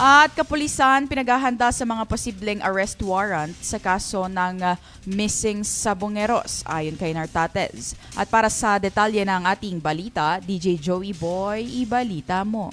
At kapulisan pinaghahanda sa mga posibleng arrest warrant sa kaso ng ah, missing sabongeros ayon kay Nartates. At para sa detalye ng ating balita, DJ Joey Boy, ibalita mo.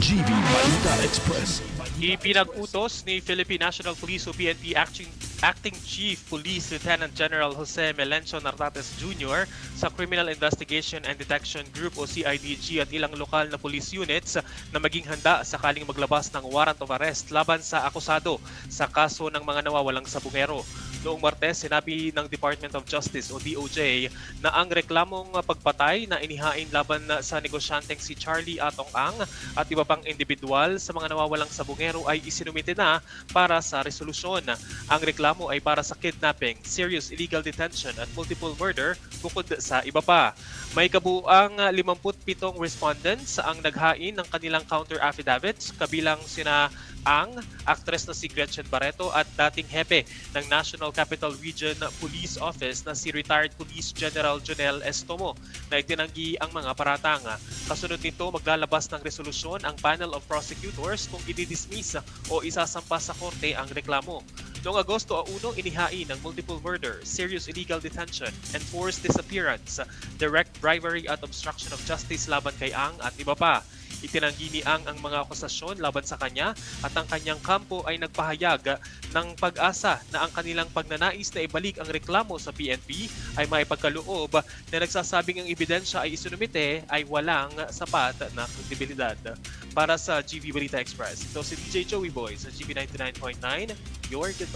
GB Balita Express. Ipinag-utos ni Philippine National Police o PNP Acting, Acting Chief Police Lieutenant General Jose Melencio Nartates Jr. sa Criminal Investigation and Detection Group o CIDG at ilang lokal na police units na maging handa sakaling maglabas ng warrant of arrest laban sa akusado sa kaso ng mga nawawalang sabungero. Noong Martes, sinabi ng Department of Justice o DOJ na ang reklamong pagpatay na inihain laban sa negosyanteng si Charlie Atong Ang at iba pang individual sa mga nawawalang sabungero ay isinumite na para sa resolusyon. Ang reklamo ay para sa kidnapping, serious illegal detention at multiple murder bukod sa iba pa. May kabuang 57 respondents ang naghain ng kanilang counter affidavits kabilang sina ang actress na si Gretchen Barreto at dating hepe ng National Capital Region Police Office na si retired Police General Jonel Estomo na itinanggi ang mga paratang. Kasunod nito, maglalabas ng resolusyon ang panel of prosecutors kung ididismiss o isasampa sa korte ang reklamo. Noong Agosto 1, inihain ng multiple murder, serious illegal detention, and forced disappearance, direct bribery at obstruction of justice laban kay Ang at iba pa. Itinanggi ni Ang ang mga akusasyon laban sa kanya at ang kanyang kampo ay nagpahayag ng pag-asa na ang kanilang pagnanais na ibalik ang reklamo sa PNP ay may pagkaloob na nagsasabing ang ebidensya ay isinumite ay walang sapat na kredibilidad. Para sa GV Balita Express, ito si DJ Joey Boy sa GV 99.9, Your Good.